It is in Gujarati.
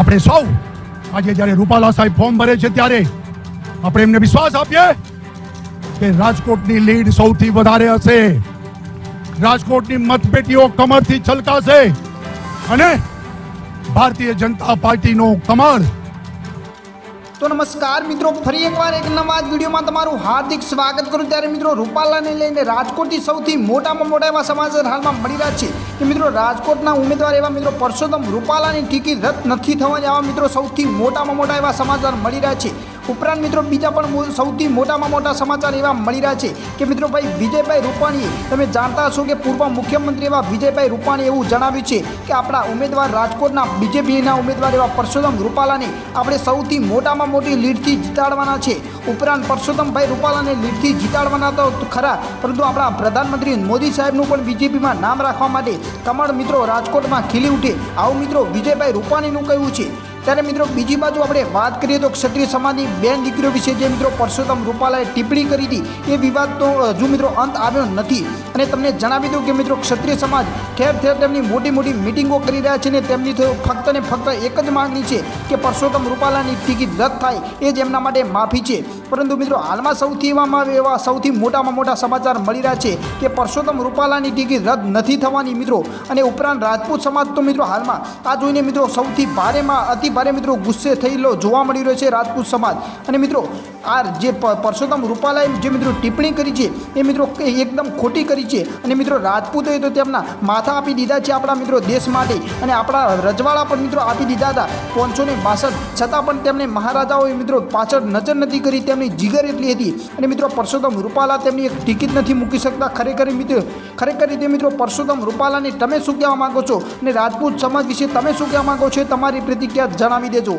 આપણે સૌ આજે જ્યારે રૂપાલા સાહેબ ફોર્મ ભરે છે ત્યારે આપણે એમને વિશ્વાસ આપીએ કે રાજકોટની લીડ સૌથી વધારે હશે. રાજકોટની મતપેટીઓ કમરથી છલકાશે. અને ભારતીય જનતા પાર્ટીનો કમળ તો નમસ્કાર મિત્રો, ફરી એકવાર એક નવા જ વિડીયોમાં તમારું હાર્દિક સ્વાગત કરું. ત્યારે મિત્રો, રૂપાલાને લઈને રાજકોટથી સૌથી મોટામાં મોટા એવા સમાચાર હાલમાં મળી રહ્યા છે. કે મિત્રો, રાજકોટના ઉમેદવાર એવા મિત્રો, પરસોત્તમ રૂપાલાની ટિકિટ રદ નથી થવાની આવા મિત્રો સૌથી મોટામાં મોટા એવા સમાચાર મળી રહ્યા છે. ઉપરાંત મિત્રો બીજા પણ સૌથી મોટામાં મોટા સમાચાર એવા મળી રહ્યા છે કે મિત્રો ભાઈ વિજયભાઈ રૂપાણીએ, તમે જાણતા હશો કે પૂર્વ મુખ્યમંત્રી એવા વિજયભાઈ રૂપાણીએ એવું જણાવ્યું છે કે આપણા ઉમેદવાર રાજકોટના બીજેપીના ઉમેદવાર એવા પરસોત્તમ રૂપાલાને આપણે સૌથી મોટામાં મોટી લીડથી જીતાડવાના છે. ઉપરાંત પરસોત્તમભાઈ રૂપાલાને લીડથી જીતાડવાના તો ખરા, પરંતુ આપણા પ્રધાનમંત્રી મોદી સાહેબનું પણ બીજેપીમાં નામ રાખવા માટે કમળ મિત્રો રાજકોટમાં ખીલી ઉઠે. આવું મિત્રો વિજયભાઈ રૂપાણીનું કહ્યું છે. ત્યારે મિત્રો બીજી બાજુ આપણે વાત કરીએ તો ક્ષત્રિય સમાજની બેન દીકરીઓ વિશે જે મિત્રો પરસોત્તમ રૂપાલાએ ટિપ્પણી કરી હતી, એ વિવાદ તો હજુ મિત્રો અંત આવ્યો નથી. અને તમને જણાવી દઉં કે મિત્રો ક્ષત્રિય સમાજ ઠેર ઠેર તેમની મોટી મોટી મિટિંગો કરી રહ્યા છે ને તેમની ફક્ત ને ફક્ત એક જ માંગણી છે કે પરસોત્તમ રૂપાલાની ટિકિટ રદ થાય, એ જ એમના માટે માફી છે. પરંતુ મિત્રો હાલમાં સૌથી એવામાં એવા સૌથી મોટામાં મોટા સમાચાર મળી રહ્યા છે કે પરસોત્તમ રૂપાલાની ટિકિટ રદ નથી થવાની મિત્રો. અને ઉપરાંત રાજપૂત સમાજ તો મિત્રો હાલમાં, આ જોઈને મિત્રો સૌથી ભારેમાં અતિ ભારે મિત્રો ગુસ્સે થયેલો જોવા મળી રહ્યો છે રાજપૂત સમાજ. અને મિત્રો, આ જે પરસોત્તમ રૂપાલાએ જે મિત્રો ટિપ્પણી કરી છે, એ મિત્રો એકદમ ખોટી કરી છે. અને મિત્રો, રાજપૂતોએ તો તેમના માથા આપી દીધા છે આપણા મિત્રો દેશ માટે. અને આપણા રજવાડા પણ મિત્રો આપી દીધા હતા. પાંચસો ને બાસઠ. છતાં પણ તેમને મહારાજાઓએ મિત્રો પાછળ નજર નથી કરી, તેમની જીગર એટલી હતી. અને મિત્રો, પરસોત્તમ રૂપાલા તેમની એક ટિકિટ નથી મૂકી શકતા. ખરેખર મિત્રો, ખરેખર રીતે મિત્રો પરસોત્તમ રૂપાલાને તમે શું કહેવા માંગો છો? અને રાજપૂત સમાજ વિશે તમે શું કહેવા માંગો છો? તમારી પ્રતિક્રિયા જણાવી દેજો